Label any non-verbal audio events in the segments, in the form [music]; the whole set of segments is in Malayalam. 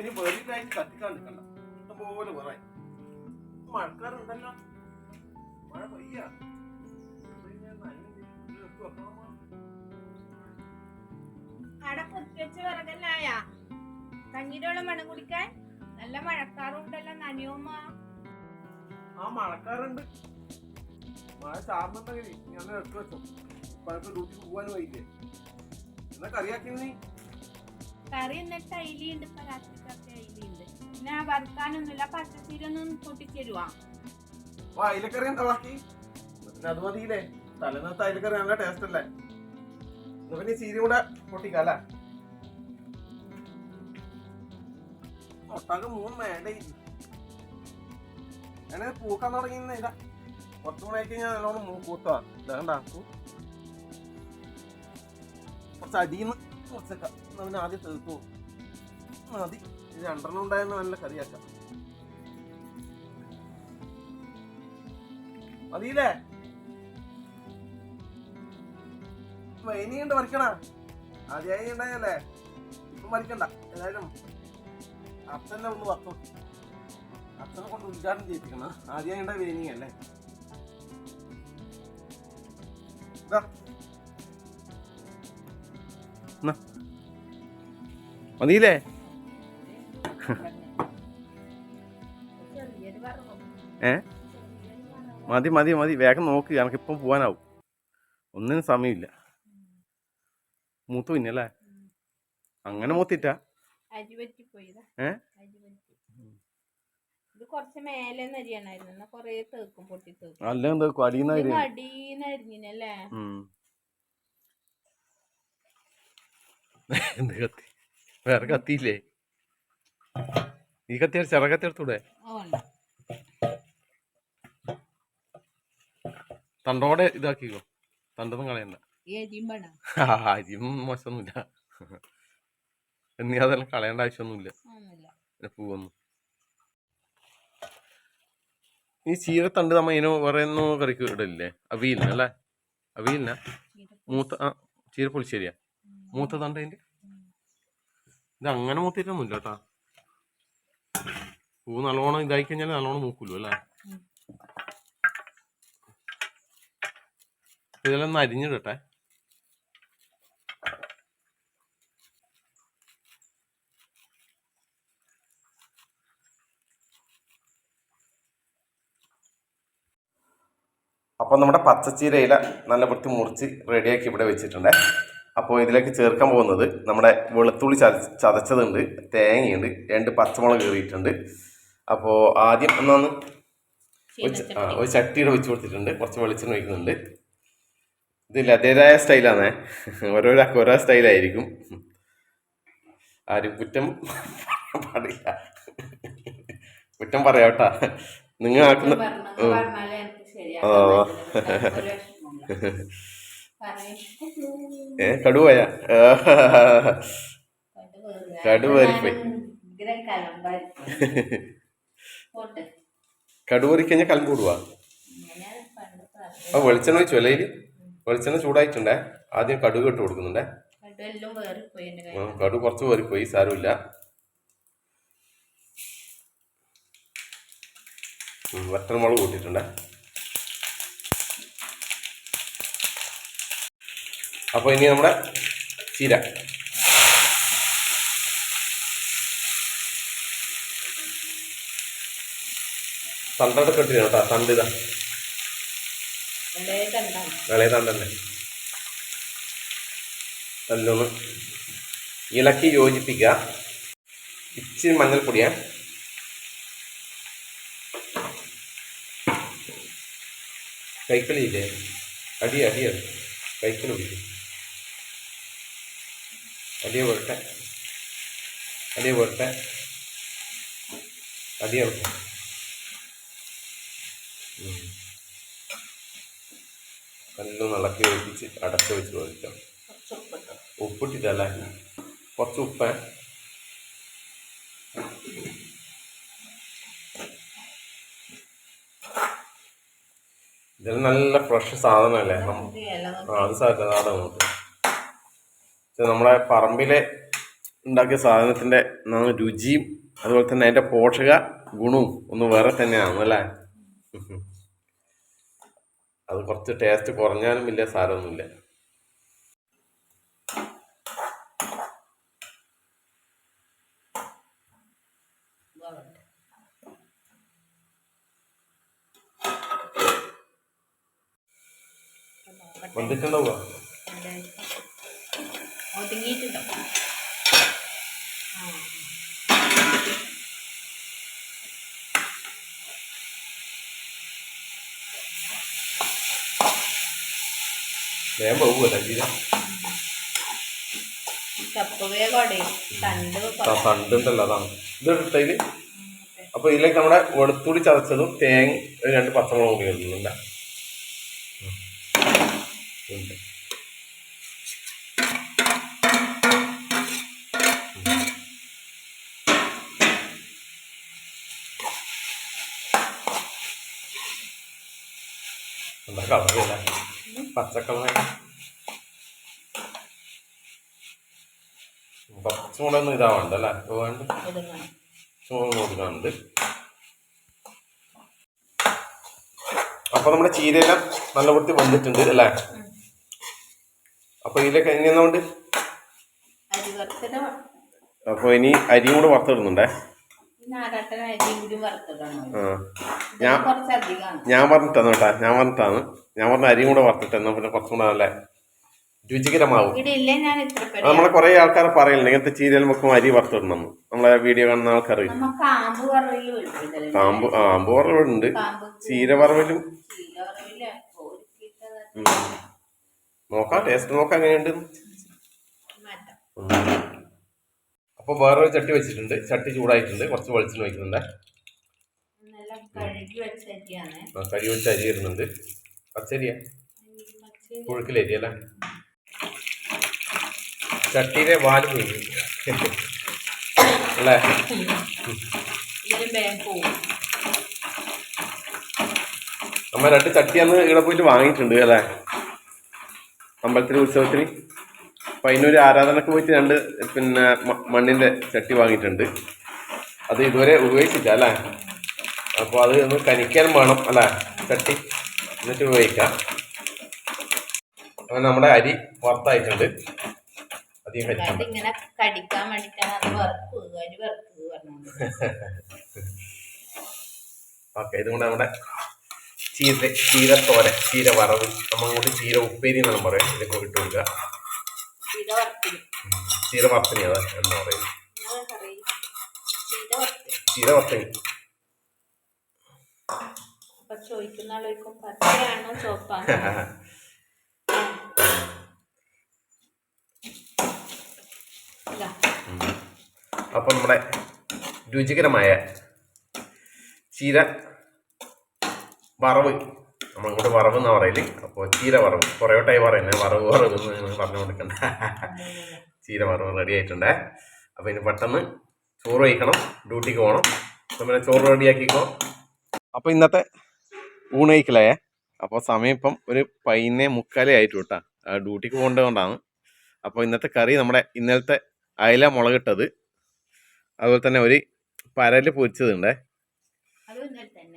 ഇനി വെളിയിലായിട്ട് കത്തിക്കാൻ നിൽക്കണ്ട ഇഷ്ടംപോലെ പറയാം മഴക്കാറുണ്ടല്ലോ മഴ പെയ്യ. അവിടെ കുത്തിവെച്ച് വിറകല്ലായ? കഞ്ഞിരോളം മണം കുടിക്കാൻ. നല്ല മഴക്കാറുണ്ടല്ലോ നനയോമ്മ. ആ മഴക്കാറുണ്ട്. മഴ ചാർന്നുണ്ടെങ്കിൽ ഞാൻ എടുത്തു വെച്ചോ. പഴക്ക ഡ്യൂട്ടിക്ക് പോകാനും വൈകില്ലേ എന്നാ കറിയാക്കി നീ? കറി എന്നിട്ട് അയിലുണ്ട് ഇപ്പൊ രാത്രിക്കൊക്കെ അയിലുണ്ട്. പിന്നെ വറുക്കാനൊന്നുമില്ല. പച്ചത്തീരൊന്നും പൊട്ടിച്ചരുവാ. പിന്നെ അത് മതിയില്ലേ? നല്ല ടേസ്റ്റ് ഞാൻ പൂക്കാൻ തുടങ്ങി ഇതാ. കുറച്ചു ഞാൻ നല്ലോണം മൂ പൂത്താ ഇതാണ്ടാ കുറച്ച് അടിയുന്ന് കുറച്ചൊക്കെ. എന്നാ പിന്നെ ആദ്യം തീർത്തു. മതി. രണ്ടെണ്ണം ഉണ്ടായിരുന്ന നല്ല കറിയാക്കാം. മതിയില്ലേ? ഇനിയുണ്ട് വരയ്ക്കണ ആദ്യമായി ഉണ്ടായല്ലേ ഇപ്പം വരയ്ക്കണ്ട ഏതായാലും അച്ഛനെ ഒന്ന് വർത്തു അച്ഛനെ കൊണ്ട് ഉദ്ഘാടനം ചെയ്യിപ്പിക്കണം. ആദ്യമായി ഉണ്ടായ വേനിയല്ലേ? മതിയില്ലേ? ഏ? മതി മതി മതി. വേഗം നോക്ക്. എനിക്കിപ്പം പോകാനാവും ഒന്നിനും സമയമില്ല. മൂത്തു പിന്നല്ലേ അങ്ങനെ മൂത്തിട്ടാ? ഏ? അല്ല എന്താ അടിയുന്ന വേറെ കത്തിയില്ലേ ഈ കത്തി എടുത്തൂടെ? തണ്ടോടെ ഇതാക്കിക്കോ. തണ്ടൊന്നും കളയണ്ട. അരിയും മോശമൊന്നുമില്ല. എന്നീ അതെല്ലാം കളയേണ്ട ആവശ്യമൊന്നുമില്ല. പിന്നെ പൂവൊന്നും. ഈ ചീരത്തണ്ട് നമ്മ ഇതിന് വേറെ ഒന്നും കറിക്ക് ഇടലില്ലേ? അവിയലിന്? അല്ലേ അവിയലിന മൂത്ത ആ ചീര പൊളിച്ചേരിയാ മൂത്ത തണ്ട് അതിന്റെ? ഇത് അങ്ങനെ മൂത്തിട്ടൊന്നുമില്ല കേട്ടാ പൂ നല്ലോണം ഇതായി കഴിഞ്ഞാൽ നല്ലോണം മൂക്കുള്ളൂ അല്ലേ? ഒന്ന് അരിഞ്ഞിടട്ടെ അപ്പോൾ നമ്മുടെ പച്ചച്ചീരയില നല്ല വൃത്തി മുറിച്ച് റെഡിയാക്കി ഇവിടെ വെച്ചിട്ടുണ്ട്. അപ്പോൾ ഇതിലേക്ക് ചേർക്കാൻ പോകുന്നത് നമ്മുടെ വെളുത്തുള്ളി ചത ചതച്ചതുണ്ട് തേങ്ങയുണ്ട് രണ്ട് പച്ചമുളക് കയറിയിട്ടുണ്ട് അപ്പോൾ ആദ്യം ഒന്നൊന്ന് ആ, ഒരു ചട്ടിയുടെ വെച്ച് കൊടുത്തിട്ടുണ്ട്. കുറച്ച് വെളിച്ചെണ്ണ ഒഴിക്കുന്നുണ്ട്. ഇതില്ല അതേതായ സ്റ്റൈലാണേ ഓരോരാൾക്ക് ഓരോ സ്റ്റൈലായിരിക്കും. ആരും കുറ്റം പാടില്ല. കുറ്റം പറയാട്ടാ നിങ്ങൾ ആക്കുന്ന ഓ ആ. [laughs] ഏ കടുവയ കടുവരിപ്പോയി. പോട്ടെ. കടുവരി കഴിഞ്ഞാൽ കലമ്പ് കൂടുവാ? ആ വെളിച്ചെണ്ണ വെച്ചു അല്ലേ? വെളിച്ചെണ്ണ ചൂടായിട്ടുണ്ടേ. ആദ്യം കടുക് ഇട്ട് കൊടുക്കുന്നുണ്ടേ. കടു കുറച്ച് വേറിപ്പോയി സാരമില്ല ഉം, വറ്റൽമുളക് കൂട്ടിയിട്ടുണ്ടേ. അപ്പൊ ഇനി നമ്മുടെ ചീര. തണ്ടൊക്കെ ഇട്ടിരുന്നു കേട്ടോ? തണ്ട് ഇതാ. നല്ലൊന്ന് ഇളക്കി യോജിപ്പിക്കുക. ഇച്ചിരി മഞ്ഞൾപ്പൊടിയാ. കൈക്കളിയില്ലേ അടി അടിയാണ് കൈക്കളി പിടിക്കും അടിയെ പോരട്ടെ അടിയെ പോരട്ടെ അടിയാണ് കല്ലും ഇളക്കി ഒഴിപ്പിച്ച് അടച്ചു വെച്ച് വേവിക്കാം. ഉപ്പിട്ടിട്ടല്ല. ഉപ്പിട്ടു ഉപ്പിട്ടിട്ടല്ലേ കുറച്ച് ഉപ്പ്. ഇതെല്ലാം നല്ല ഫ്രഷ് സാധനമല്ലേ? ആ, അത് സാധനം നോക്ക് ഇത് നമ്മളെ പറമ്പിലെ ഉണ്ടാക്കിയ സാധനത്തിന്റെ രുചിയും അതുപോലെ തന്നെ അതിന്റെ പോഷക ഗുണവും ഒന്ന് വേറെ തന്നെയാണ് അല്ലേ? അത് കുറച്ച് ടേസ്റ്റ് കുറഞ്ഞാലും വലിയ സാരമൊന്നുമില്ല. വന്നിട്ടുണ്ടാവുക? ഒതുങ്ങിയിട്ടുണ്ടോ? തണ്ടുണ്ടല്ലോ അതാണ്. ഇത് എടുത്തതിൽ അപ്പോൾ ഇതിലേക്ക് നമ്മുടെ വെളുത്തുള്ളി ചതച്ചതും തേങ്ങ രണ്ട് പച്ചമുളകും കൂടി ഇടുന്നുണ്ട്. ഉണ്ട്. എന്താ കളറില്ല പച്ചക്കളറായി പച്ചമുളകൊന്നും ഇതാവണ്ട അല്ലേ? ഇപ്പൊ വേണ്ട. ഒതുങ്ങണം ചോറ് കൊടുക്കാനുണ്ട് അപ്പൊ നമ്മുടെ ചീരയെല്ലാം നല്ല വൃത്തി വന്നിട്ടുണ്ട് അല്ലേ? അപ്പൊ ഇതിലേക്ക് വറുത്തിട അപ്പൊ ഇനി അരിയും കൂടെ വറുത്തിടുന്നുണ്ടേ. ഞാൻ ഞാൻ പറഞ്ഞിട്ടാണ് കേട്ടാ. ഞാൻ പറഞ്ഞിട്ടാണ് ഞാൻ പറഞ്ഞ അരിയും കൂടെ വറുത്തിട്ട് എന്നാ പിന്നെ കുറച്ചും കൂടെ നല്ല രുചികരമാവും. നമ്മളെ കുറെ ആൾക്കാരെ പറയില്ല ഇങ്ങനത്തെ ചീരൽ വെക്കുമ്പോൾ അരി വറുത്തിടണം. നമ്മളെ വീഡിയോ കാണുന്ന ആൾക്കാർ കാമ്പ് ആ ആമ്പ് വറവുണ്ട് ചീര ഉം. നോക്കാം ടേസ്റ്റ് നോക്കാം എങ്ങനെയുണ്ട് അപ്പോൾ വേറൊരു ചട്ടി വെച്ചിട്ടുണ്ട്. ചട്ടി ചൂടായിട്ടുണ്ട്. കുറച്ച് വെളിച്ചെണ്ണ വയ്ക്കുന്നുണ്ട് ആ, കരി വെച്ച് അരി ഇടുന്നുണ്ട് പച്ചരിയാ? പച്ച പുഴുക്കിലരി അല്ലേ? ചട്ടിയിലെ വാൽ പോയി അല്ലേ? ഇതിന് വേഗം നമ്മ രണ്ട് ചട്ടി അന്ന് ഇവിടെ പോയിട്ട് വാങ്ങിയിട്ടുണ്ട് അല്ലേ? അമ്പലത്തിന് ഉത്സവത്തിന്? അപ്പം അതിനൊരു ആരാധനക്ക് പോയിട്ട് രണ്ട് പിന്നെ മണ്ണിന്റെ മണ്ണിന്റെ ചട്ടി വാങ്ങിയിട്ടുണ്ട്. അത് ഇതുവരെ ഉപയോഗിച്ചില്ല അല്ലേ? അപ്പോൾ അത് ഒന്ന് കനിക്കാൻ വേണം അല്ലേ? ചട്ടി. എന്നിട്ട് ഉപയോഗിക്കാം. അങ്ങനെ നമ്മുടെ അരി വറുത്തായിട്ടുണ്ട്. അധികം കടിക്കാൻ ഓക്കെ ഇതുകൊണ്ട് നമ്മുടെ ചീര ചീര തോര ചീര വറവ് നമ്മൾ കൂടി ചീര ഉപ്പേരി എന്നാണ് പറയാം ഇതൊക്കെ ഇട്ട് കൊടുക്കുക. ചീര വറുത്തനി അതാ എന്ന് പറയുന്നത് ചീര വറുത്തി ചീര വറുത്തനി അപ്പൊ ചോദിക്കുന്ന ആളേക്കും പച്ചയാണോ ചോപ്പാണോ ഇതാ. അപ്പോൾ നമ്മുടെ രുചികരമായ ചീര വറവ് നമ്മളിങ്ങോട്ട് വറവ് എന്നാ പറയൽ. അപ്പോൾ ചീര വറവ്. കുറേ വട്ടമായി പറയുന്നത് വറവ് വറവ് എന്ന് പറഞ്ഞു കൊടുക്കണ്ട ചീര വറവ് റെഡി ആയിട്ടുണ്ടേ. അപ്പോൾ ഇനി പെട്ടെന്ന് ചോറ് കഴിക്കണം. ഡ്യൂട്ടിക്ക് പോകണം അപ്പം പിന്നെ ചോറ് റെഡിയാക്കിക്കോ അപ്പോൾ ഇന്നത്തെ ഊണ് കഴിക്കലേ? അപ്പോൾ സമയം ഇപ്പം ഒരു പതിനെ മുക്കാലേ ആയിട്ട് കേട്ടാ. ഡ്യൂട്ടിക്ക് പോകേണ്ടതുകൊണ്ടാണ്. അപ്പോൾ ഇന്നത്തെ കറി നമ്മുടെ ഇന്നലത്തെ അയല മുളകിട്ടത്. അതുപോലെ തന്നെ ഒരു പരൽ പൊരിച്ചതുണ്ടേ.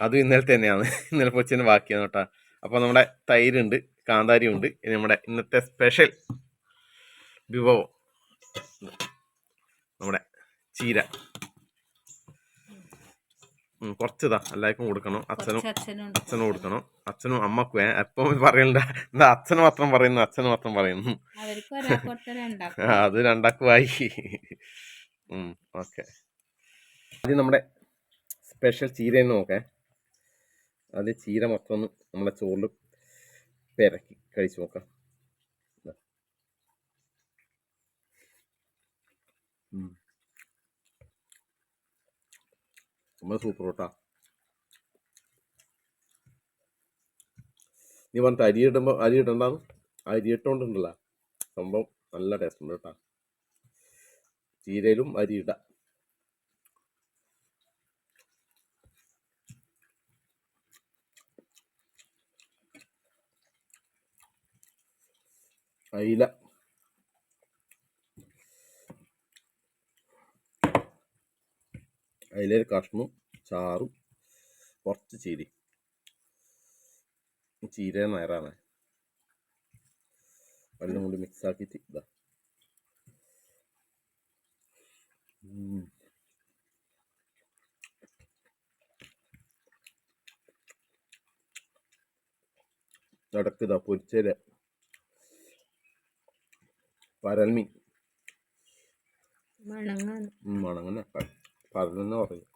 അതും [laughs] ഇന്നലെ തന്നെയാണ് ഇന്നലെ പൊച്ചിന് ബാക്കിയാണ് കേട്ടോ. അപ്പോൾ നമ്മുടെ തൈരുണ്ട് കാന്താരി ഉണ്ട് ഇനി നമ്മുടെ ഇന്നത്തെ സ്പെഷ്യൽ വിഭവം. നമ്മുടെ ചീര. കുറച്ചിതാ. എല്ലാവർക്കും കൊടുക്കണം. അച്ഛനും അച്ഛനും കൊടുക്കണം. അച്ഛനും അമ്മക്കും എപ്പം പറയണ്ട. എന്താ അച്ഛന് മാത്രം പറയുന്നു അച്ഛന് മാത്രം പറയുന്നു. [laughs] അത് രണ്ടാക്കുമായി. ഓക്കെ. ആദ്യം നമ്മുടെ സ്പെഷ്യൽ ചീരയെന്ന് നോക്കാം. അത് ചീര മൊത്തം ഒന്ന് നമ്മളെ ചോറിൽ പെരക്കി കഴിച്ചു നോക്കാം. നമ്മൾ സൂപ്പർ കേട്ടാ നീ പറഞ്ഞിട്ട് അരി ഇടുമ്പോൾ അരി ഇടണ്ടാന്ന് അരി ഇട്ടുകൊണ്ടുണ്ടല്ലോ സംഭവം നല്ല ടേസ്റ്റ് ഉണ്ട് കേട്ടോ. ചീരയിലും അരി ഇടാം. അയില അതിലൊരു കഷ്ണും ചാറും കുറച്ച് ചീരി. ചീര നേരാണ് എല്ലാം കൂടി മിക്സ് ആക്കിയിട്ട് ഇതാ. ഇടയ്ക്ക് ഇതാ പൊരിച്ചേര പരൽമീൻ മണങ്ങനെ പരലെന്ന് പറയും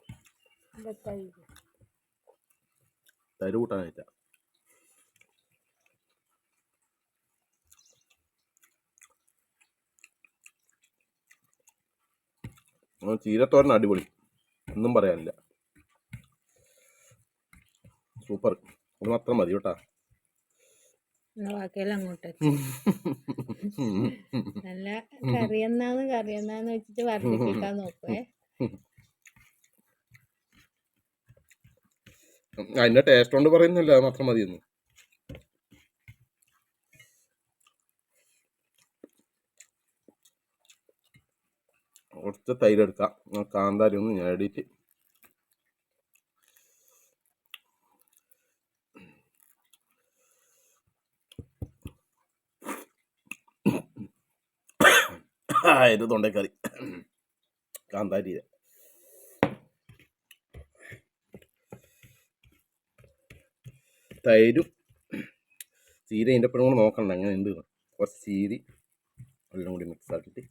തരു കൂട്ടാനായിട്ടാ. ചീരത്തോരൻ അടിപൊളി. ഒന്നും പറയാനില്ല. സൂപ്പർ. അത് മാത്രം മതി കേട്ടാ. ബാക്കിയെല്ലാം അങ്ങോട്ട്. നല്ല കറിയെന്നാന്ന് കറിയെന്നാന്ന് വെച്ചിട്ട് വർദ്ധിപ്പിക്കാൻ നോക്കുവേ. അതിന്റെ ടേസ്റ്റ് കൊണ്ട് പറയുന്നില്ല അത് മാത്രം മതിയെന്ന്. കുറച്ച് തൈരെടുക്കാം കാന്താരി ഒന്ന് ഞാൻ ആ ഇത് തൊണ്ടക്കറി കാന്താരി തൈരും ചീര അതിന്റെ ഒപ്പം കൂടെ നോക്കണ്ട അങ്ങനെ ഉണ്ട്. കുറച്ച് ചീരി എല്ലാം കൂടി മിക്സ് ആക്കിയിട്ട്.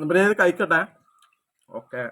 പിന്നെ കഴിക്കട്ടെ? ഓക്കെ